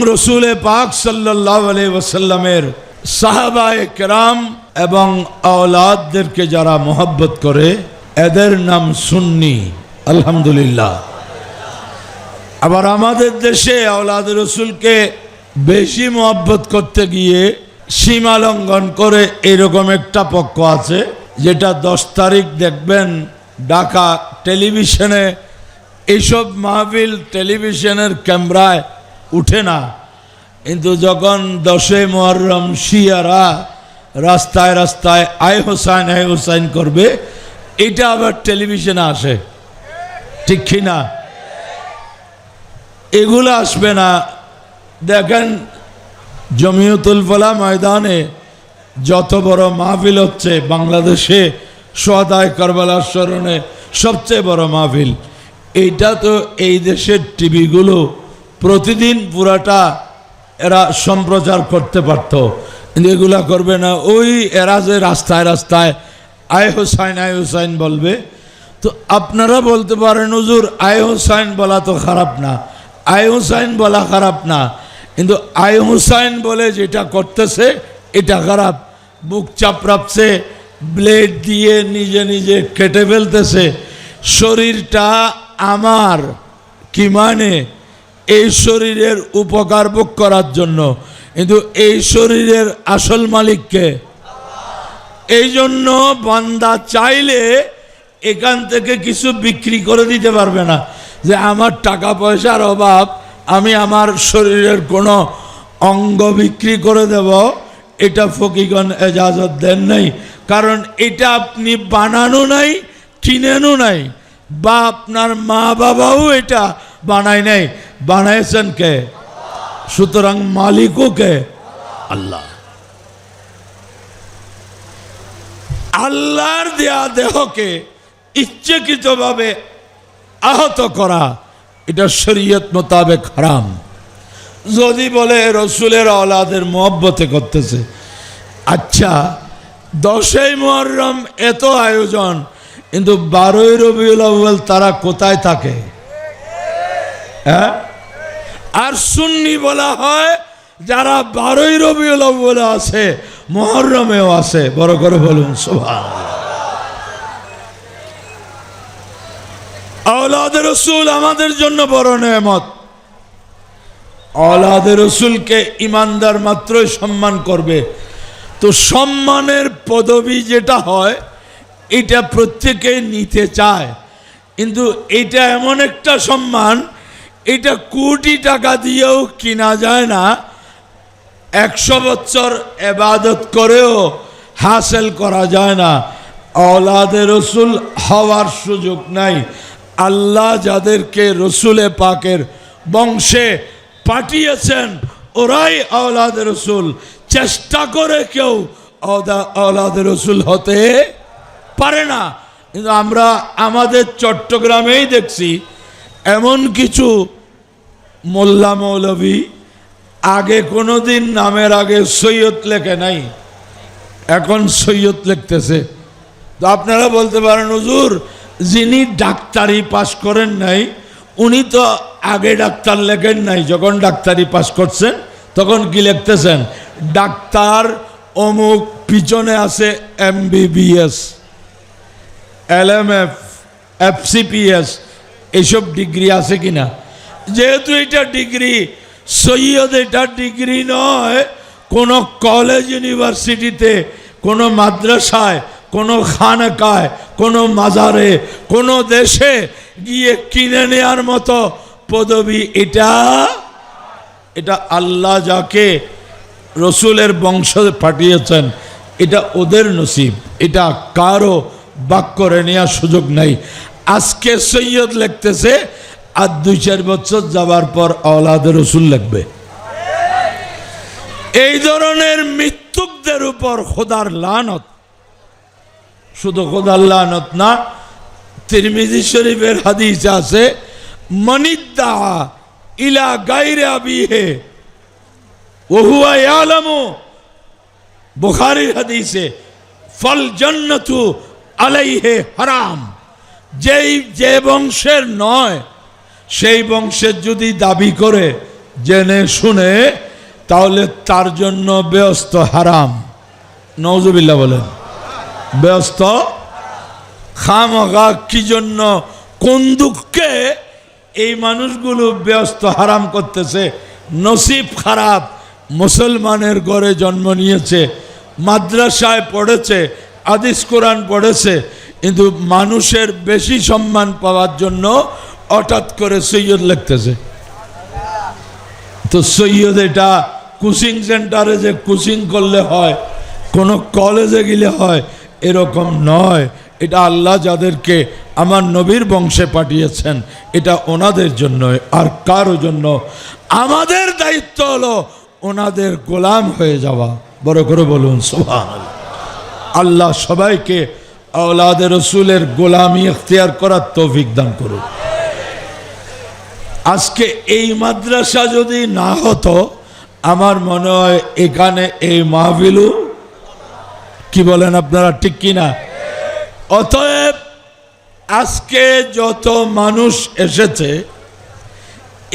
রসুলে পাক সাল্লাহ ওসাল্লামের সাহাবায়ে কেরাম এবং আওলাদদেরকে যারা মোহাব্বত করে, এদের নাম সুন্নি। আলহামদুলিল্লাহ। আবার আমাদের দেশে আওলাদ রসুলকে বেশি মোহাব্বত করতে গিয়ে সীমা লঙ্ঘন করে এরকম একটা পক্ষ আছে, যেটা দশ তারিখ দেখবেন ঢাকা টেলিভিশনে এইসব মাহফিল টেলিভিশনের ক্যামেরায় উঠে না। কিন্তু যখন দশে মহরম শিয়ারা রাস্তায় রাস্তায় আয় হোসাইন আয় হোসাইন করবে, এটা আবার টেলিভিশনে আসে। ঠিক কি না? এগুলো আসবে না। দেখেন, জমিয়তুল ফলা ময়দানে যত বড় মাহফিল হচ্ছে বাংলাদেশে, সদায় কারবালার স্মরণে সবচেয়ে বড় মাহফিল। এইটা তো এই দেশের টিভিগুলো প্রতিদিন পুরাটা এরা সম্প্রচার করতে পারত। কিন্তু এগুলা করবে না। ওই এরা যে রাস্তায় রাস্তায় আয় হোসাইন আয় হোসাইন বলবে। তো আপনারা বলতে পারেন, হুজুর আয় হোসাইন বলা তো খারাপ না। আয় হোসাইন বলা খারাপ না। কিন্তু আয় হোসাইন বলে যেটা করতেছে, এটা খারাপ। বুক চাপড়াপছে ব্লেড দিয়ে নিজে নিজে কেটে ফেলতেছে। শরীরটা আমার, কি মানে? এই শরীরের উপকার ভোগ করার জন্য। কিন্তু এই শরীরের আসল মালিককে এই জন্য বান্দা চাইলে এখান থেকে কিছু বিক্রি করে দিতে পারবে না। যে আমার টাকা পয়সার অভাব, আমি আমার শরীরের কোনো অঙ্গ বিক্রি করে দেব, এটা ফকিগণ এজাজত দেন নাই। কারণ এটা আপনি বানানো নাই কিনেনও নাই, বা আপনার মা বাবাও এটা বানায় নাই। বানাইছেন কে? সুতরাং মালিকও কে? আল্লাহ। আল্লাহর দেয়া দেহকে ইচ্ছাকৃতভাবে আহত করা, এটা শরীয়ত মোতাবেক হারাম। যদি বলে রসুলের অলাদের মহব্বতে করতেছে আচ্ছা দশই মহরম এত আয়োজন, কিন্তু বারোই রবিউল আউ্বাল তারা কোথায় থাকে? হ্যাঁ? আর সুন্নি বলা হয়, যারা বারোই রবিউল বলে আছে, মহরমেও আছে। বড় করে বলুন সোভা রসুল আমাদের জন্য বড় নেমত আওলাদ রসুলকে ইমানদার মাত্রই সম্মান করবে। তো সম্মানের পদবি যেটা হয়, এটা প্রত্যেকে নিতে চায়। কিন্তু এটা এমন একটা সম্মান এটা কোটি টাকা দিয়েও কিনা যায় না। একশো বছর এবাদত করেও হাসিল করা যায় না। অলাদে রসুল হওয়ার সুযোগ নাই। আল্লাহ যাদেরকে রসুলে পাকের বংশে পাঠিয়েছেন, ওরাই আওলাদ রসুল। চেষ্টা করে কেউ আওলাদ রসুল হতে পারে না। কিন্তু আমরা আমাদের চট্টগ্রামেই দেখছি, এমন কিছু মোল্লা মৌলভী, আগে কোনো দিন নামের আগে সৈয়দ লেখে নাই, এখন সৈয়দ লিখতেছে। তো আপনারা বলতে পারেন, হুজুর, যিনি ডাক্তারি পাশ করেন নাই, উনি তো আগে ডাক্তার লেখেন নাই, যখন ডাক্তারি পাশ করছেন, তখন কি লিখতেছেন? ডাক্তার অমুক পিছনে আছে MBBS L M F FCPS এইসব ডিগ্রি আছে কিনা? যেহেতু এটা ডিগ্রি, সৈয়দ এটা ডিগ্রি নয়, কোনো কলেজ ইউনিভার্সিটিতে কোনো মাদ্রাসায়, কোনো খানকায়, কোনো মাজারে, কোনো দেশে গিয়ে কিনে নেওয়ার মতো পদবি এটা এটা আল্লাহ যাকে রসুলের বংশ পাঠিয়েছেন, এটা ওদের নসিব, এটা কারও বাক করে নেওয়ার সুযোগ নাই। আজকে সৈয়দ লিখতেছে আর দুই চার বছর যাবার পর আওলাদ রসুল লাগবে। এই ধরনের মৃত্যুকদের উপর খোদার লানত। শুধু খোদার লানত না, তিরমিজি শরীফের হাদিস আছে, মনিদ্দা ইলা গাইরে আবিহে, ওহুয়া ইয়ালামু। বুখারীর হাদিসে, ফল জন্নতু আলাইহে হারাম। যেই যে বংশের নয় সেই বংশের যদি দাবি করে, জেনে শুনে, তাহলে তার জন্য ব্যস্ত হারাম। নওজবিল্লা বলেন। ব্যস্ত খামগা কি জন্য? কোন দুঃখে এই মানুষগুলো ব্যস্ত হারাম করতেছে? নসিব খারাপ, মুসলমানের ঘরে জন্ম নিয়েছে, মাদ্রাসায় পড়েছে আদিস কোরআন পড়েছে, কিন্তু মানুষের বেশি সম্মান পাওয়ার জন্য হঠাৎ করে সৈয়দ লিখতেছে তো সৈয়দ এটা কোচিং সেন্টারে যে কোচিং করলে হয়, কোনো কলেজে গেলে হয়, এরকম নয়। এটা আল্লাহ যাদেরকে আমার নবীর বংশে পাঠিয়েছেন, এটা ওনাদের জন্য আর কারও জন্য। আমাদের দায়িত্ব হলো ওনাদের গোলাম হয়ে যাওয়া। বড় করে বলুন সোহান আল্লাহ সবাইকে আওলাদের রসুলের গোলামি এখতিয়ার করার তৌফিক দান করুন আজকে এই মাদ্রাসা যদি না হতো, আমার মনে হয় এখানে এই মাহবিলু কি বলেন আপনারা, ঠিক কিনা? অতএব আজকে যত মানুষ এসেছে,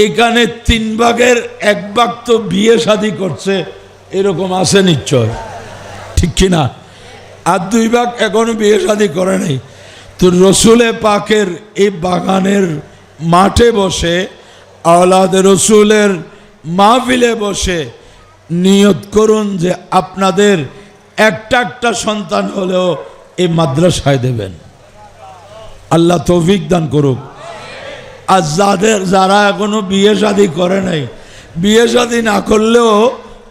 এখানে তিন ভাগের এক ভাগ তো বিয়ে শাদি করছে, এরকম আছে নিশ্চয়, ঠিক কিনা? আর দুই ভাগ এখনও বিয়ে শাদি করে নাই। তো রসুলে পাকের এই বাগানের মাঠে বসে আওলাদ রসুলের মাহফিলে বসে নিয়ত করুন যে আপনাদের একটা একটা সন্তান হলেও এই মাদ্রাসায় দেবেন। আল্লাহ তৌফিক দান করুক। আর যাদের, যারা এখনও বিয়ে শাদি করে নাই, বিয়ে শাদি না করলেও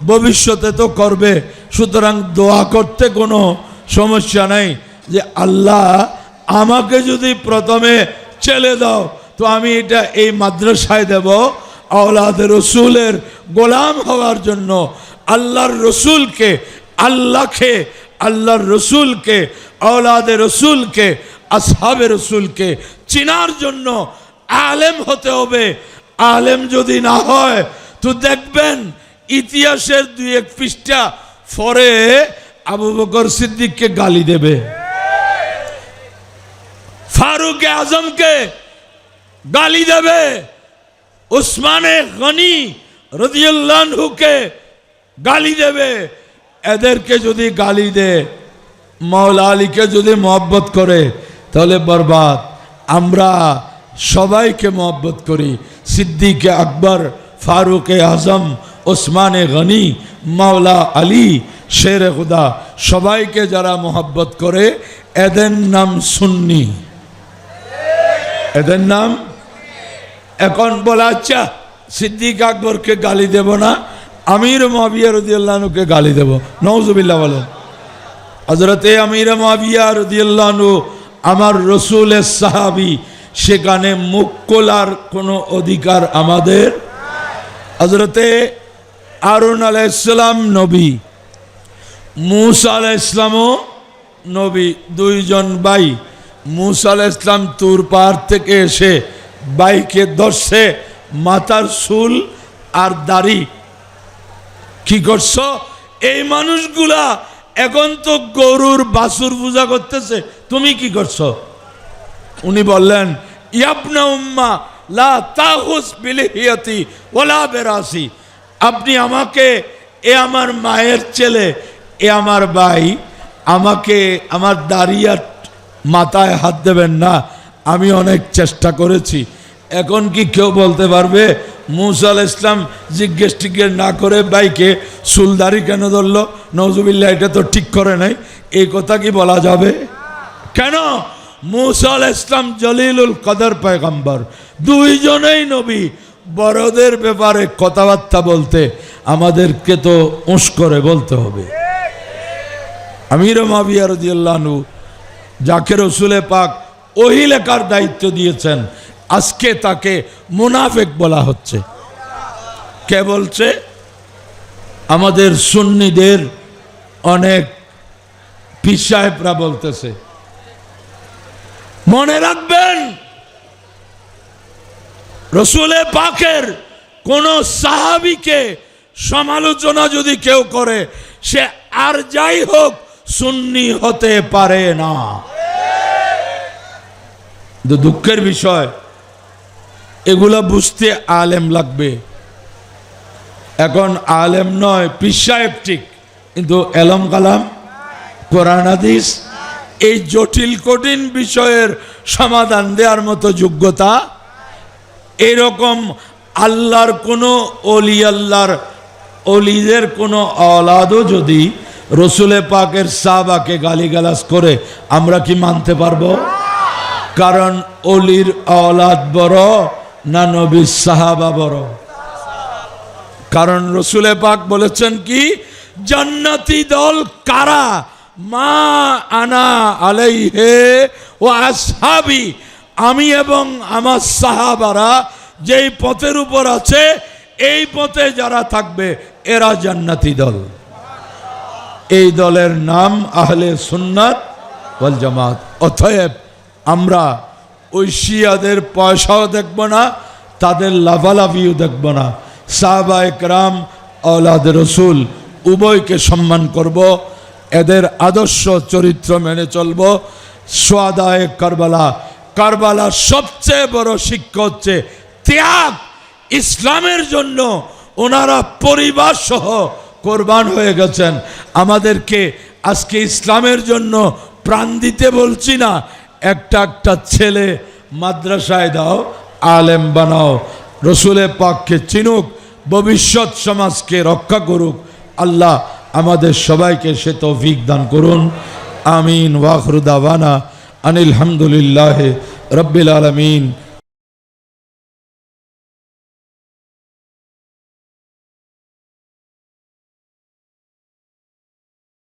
ভবিষ্যতে তো করবে। সুতরাং দোয়া করতে কোনো সমস্যা নাই যে আল্লাহ আমাকে যদি প্রথমে ছেলে দাও তো আমি এটা এই মাদ্রাসায় দেব আওলাদ রসুলের গোলাম হওয়ার জন্য। আল্লাহর রসুলকে, আল্লাহকে, আল্লাহর রসুলকে, আওলাদে রসুলকে, আসহাবে রসুলকে চিনার জন্য আলেম হতে হবে। আলেম যদি না হয়, তো দেখবেন ইতিহাসের দুই এক পৃষ্ঠা ফরে আবু বকর সিদ্দিককে গালি দেবে। ফারুক আজমকে গালি দেবে। উসমানে গনি রদিউল্লাহুকে গালি দেবে। এদেরকে যদি গালি দে মৌলা আলীকে যদি মহব্বত করে, তাহলে বরবাদ। আমরা সবাইকে মহব্বত করি। সিদ্দিকে আকবর, ফারুক আজম ওসমানে গনি, মাওলা আলী, শের খুদা, সবাইকে যারা মহব্বত করে, এদের নাম সুন্নি। এদের নাম এখন বলা আচ্ছা সিদ্দিক আকবরকে গালি দেব না, আমির মহাবিয়া রদিয়াল্লাহনুকে গালি দেব। নওজবিল্লা বলেন হজরতে আমির মহাবিয়া রদিয়াল্লাহনু আমার রসুলের সাহাবি, সেখানে মুখ খোলার কোনো অধিকার আমাদের হজরতে আরুন আলাইসালাম নবী, মুসা আলাহ ইসলামও নবী, দুইজন ভাই। মুসা আলাহ ইসলাম তুর পাহাড় থেকে এসে বাইকে ধরছে মাথার চুল আর দাড়ি। কি করছ? এই মানুষগুলা এখন তো গরুর বাসুর পূজা করতেছে। তুমি কি করছ? উনি বললেন, ইয়াবনা উম্মা, লা তাহুস বিলিহিয়াতি ওলা বেরাসি। আপনি আমাকে, এ আমার মায়ের ছেলে, এ আমার ভাই, আমাকে আমার দাঁড়িয়ে মাথায় হাত দেবেন না। আমি অনেক চেষ্টা করেছি। এখন কি কেউ বলতে পারবে? মুসা আল ইসলাম জিজ্ঞেস টিজ্ঞেস না করে বাইকে সুলদারি কেন ধরলো? নজুবিল্লা এটা তো ঠিক করে নাই। এই কথা কি বলা যাবে? কেন? মুসা আল ইসলাম জলিলুল কদর পয়গম্বর, দুইজনেই নবী। বড়দের ব্যাপারে কথাবার্তা বলতে আমাদেরকে তো উঁস করে বলতে হবে। আমির মাবিয়া রদিয়াল্লাহনু যাকে রসুলে পাক ওহি লেখার দায়িত্ব দিয়েছেন। আজকে তাকে মুনাফেক বলা হচ্ছে। কে বলছে? আমাদের সুন্নিদের অনেক পিসাহেবরা বলতেছে। মনে রাখবেন, রসুলে পাকের কোন সাহাবিকে সমালোচনা যদি কেউ করে, সে আর যাই হোক সুন্নি হতে পারে না। কিন্তু দুঃখের বিষয়, এগুলা বুঝতে আলেম লাগবে। এখন আলেম নয় পিসাহেব ঠিক, কিন্তু এলম কালাম, কোরআন, হাদিস, এই জটিল, কঠিন বিষয়ের সমাধান দেওয়ার মতো যোগ্যতা, এরকম আল্লাহর কোনো অলি আল্লাহর অলিদের কোনো অলাদও যদি রসুলে পাকের সাহাবাকে গালিগালাজ করে আমরা কি মানতে পারব? কারণ অলির অলাদ বড় না নবীর সাহাবা বড়। কারণ রসুলে পাক বলেছেন কি, জান্নাতি দল কারা? মা আনা আলাই হে ও আসহাবি, আমি এবং আমার সাহাবারা যেই পথের উপর আছে, এই পথে যারা থাকবে, এরা জান্নাতি দল। এই দলের নাম আহলে সুন্নাত জামাত। অতএব আমরা ওই শিয়াদের পয়সাও দেখব না, তাদের লাভালাভিও দেখব না। সাহবা একরাম আওলাদ রসুল, উভয়কে সম্মান করব, এদের আদর্শ চরিত্র মেনে চলব। সোয়াদায় কারবালা কারবালার সবচেয়ে বড় শিক্ষা হচ্ছে ত্যাগ। ইসলামের জন্য ওনারা পরিবার সহ কোরবান হয়ে গেছেন। আমাদেরকে আজকে ইসলামের জন্য প্রাণ দিতে বলছি না একটা একটা ছেলে মাদ্রাসায় দাও, আলেম বানাও, রসুলের পাককে চিনুক, ভবিষ্যৎ সমাজকে রক্ষা করুক। আল্লাহ আমাদের সবাইকে সে তৌফিক দান করুন। আমিন। ওয়াখরুদাবানা আনিল হামদুলিল্লাহ রব্বিল আলমিন।